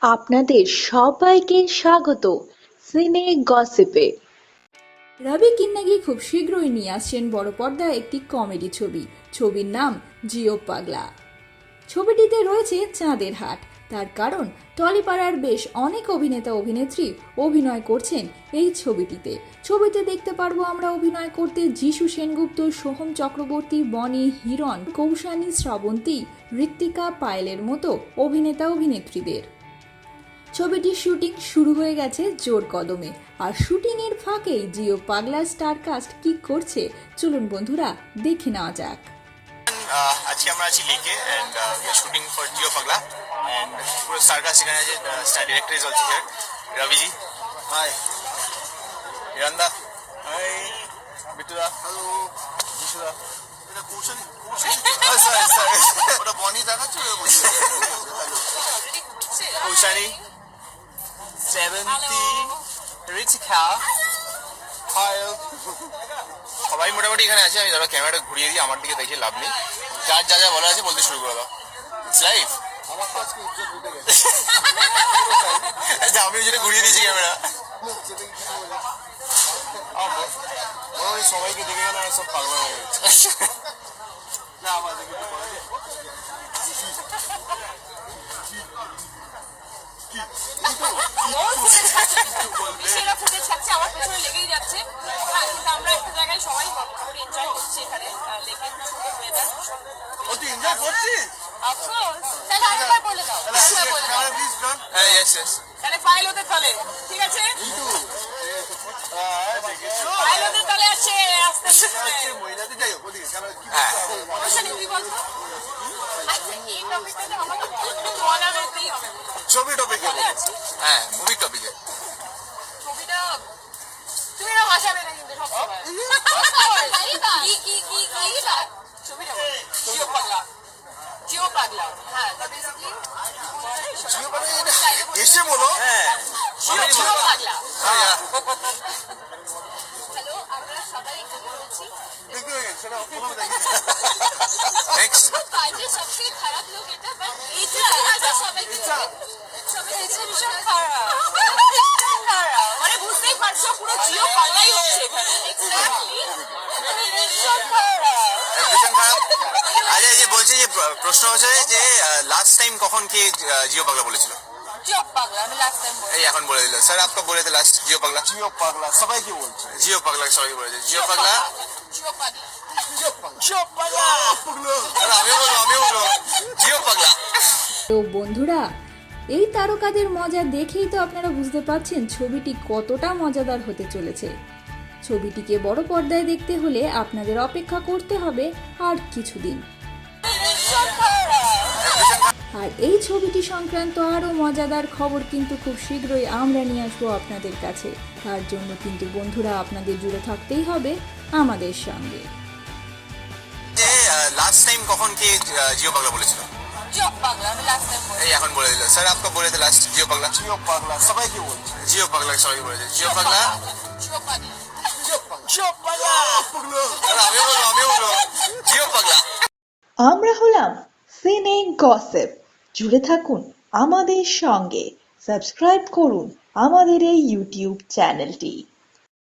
আপনাদের সবাইকে স্বাগত সিনে গসিপে। রবি কিন্নাগি খুব শীঘ্রই নিয়ে আসছেন বড় পর্দায় একটি কমেডি ছবি। ছবির নাম জিও পাগলা। ছবিটিতে রয়েছে চাঁদের হাট। তার কারণ, টলিপাড়ার বেশ অনেক অভিনেতা অভিনেত্রী অভিনয় করছেন এই ছবিটিতে। ছবিতে দেখতে পারব আমরা অভিনয় করতে যিশু সেনগুপ্ত, সোহম চক্রবর্তী, বনি হিরণ, কৌশানী শ্রাবন্তী, ঋত্বিকা পায়েলের মতো অভিনেতা অভিনেত্রীদের ছবিটির শুটিং শুরু হয়ে গেছে জোর কদমে। আর শুটিং এর ফাঁকেই জিও পাগলা স্টার কাস্ট কি করছে চলুন বন্ধুরা দেখে নেওয়া যাক। আজকে আমরা আছি লেকে অ্যান্ড শুটিং ফর জিও পাগলা। অ্যান্ড পুরো স্টারকাস্ট সেখানে আছে star director is also here Raviji. Hi হিরন্দা hi বিটুদা। হ্যালো বিশুদা। এটা কৌশল সরি সরি ওটা বনি দেখাচ্ছ কৌশানি সেভেন্টি রিচিকা সবাই মোটামুটি এখানে আছে আমি ধরো ক্যামেরাটা ঘুরিয়ে দিই আমার দিকে দেখে লাভ নেই যার যা যা বলার আছে বলতে শুরু করে দাও লাইভ আচ্ছা আমি ওই জন্য ঘুরিয়ে দিয়েছি ক্যামেরা সবাইকে দেখে গেলে সব পাগলা হয়ে গেছে না আমার দেখে সেরা থাকছে আমার পেছনে লেগেই যাচ্ছে হ্যাঁ কিন্তু আমরা একটা জায়গায় সবাই মোটামুটি এনজয় করছি এখানে আহ, সুন্দর ওয়েদার ও এনজয় করছিস অফকোর্স তাহলে আরেকবার বলে দাও আরেকবার বলে দাও হ্যাঁ ইয়েস ইয়েস তাহলে ফাইল ওদের তলে ঠিক আছে ফাইল ওদের তলে আছে আস্তে আস্তে মহিলাদের যাই ওদিকে ক্যামেরা কি হ্যাঁ। অবশ্যই তুই বল তো। এই টপিকে চলে হ্যাঁ মুভি টপিকে ছবিটা তুমি না ভাষাবে না কিন্তু সবসময়। কি কি কি কি ছবিটা জিও পাগলা। জিও পাগলা। হ্যাঁ বেসিক্যালি জিও পাগলা এসে বলো। হ্যাঁ। জিও পাগলা। হ্যাঁ। হ্যালো আমরা সবাই এখানে রয়েছি। দেখতে সেটা কোনো দেখি নেক্সট কাজে সবচেয়ে খারাপ লোক এটা বাট এইটা এটা সবাই এটা ভীষণ খারাপ খারাপ। মানে বুঝতেই পারছ পুরো জিও পাগলাই হচ্ছে এখানে। ভীষণ খারাপ। ভীষণ খারাপ? আচ্ছা যে বলছে যে প্রশ্ন হচ্ছে যে লাস্ট টাইম কখন কে জিও পাগলা বলেছিল? জিও পাগলা আমি লাস্ট টাইম এই এখন বলে দিল। স্যার আপকা বলে লাস্ট জিও পাগলা। জিও পাগলা সবাইকে বলছে? জিও পাগলা সবাই বলেছে জিও পাগলা? জিও পাগলা। জিও পাগলা। বলব বলব। জিও পাগলা। তো বন্ধুরা এই তারকাদের মজা দেখেই তো আপনারা বুঝতে পারছেন ছবিটি কতটা মজাদার হতে চলেছে। ছবিটিকে বড় পর্দায় দেখতে হলে আপনাদের অপেক্ষা করতে হবে আর কিছুদিন। আর এই ছবিটি সংক্রান্ত আরও মজাদার খবর কিন্তু খুব শীঘ্রই আমরা নিয়ে আসব আপনাদের কাছে। তার জন্য কিন্তু বন্ধুরা আপনাদের জুড়ে থাকতেই হবে আমাদের সঙ্গে। লাস্ট টাইম কখন কে জিও পাগলা বলেছিল? জিও পাগলা আমি লাস্ট টাইম এই এখন বলে দিল। স্যার আপকা বলে थे লাস্ট জিও পাগলা জিও পাগলা সবাইকে জিও পাগলা সবাই বলেছে জিও পাগলা জিও পাগলা জিও পাগলা আমি বলব আমি বলব। জিও পাগলা আমরা হলাম সিনে গসিপ। জুড়ে থাকুন আমাদের সঙ্গে। সাবস্ক্রাইব করুন আমাদের এই ইউটিউব চ্যানেলটি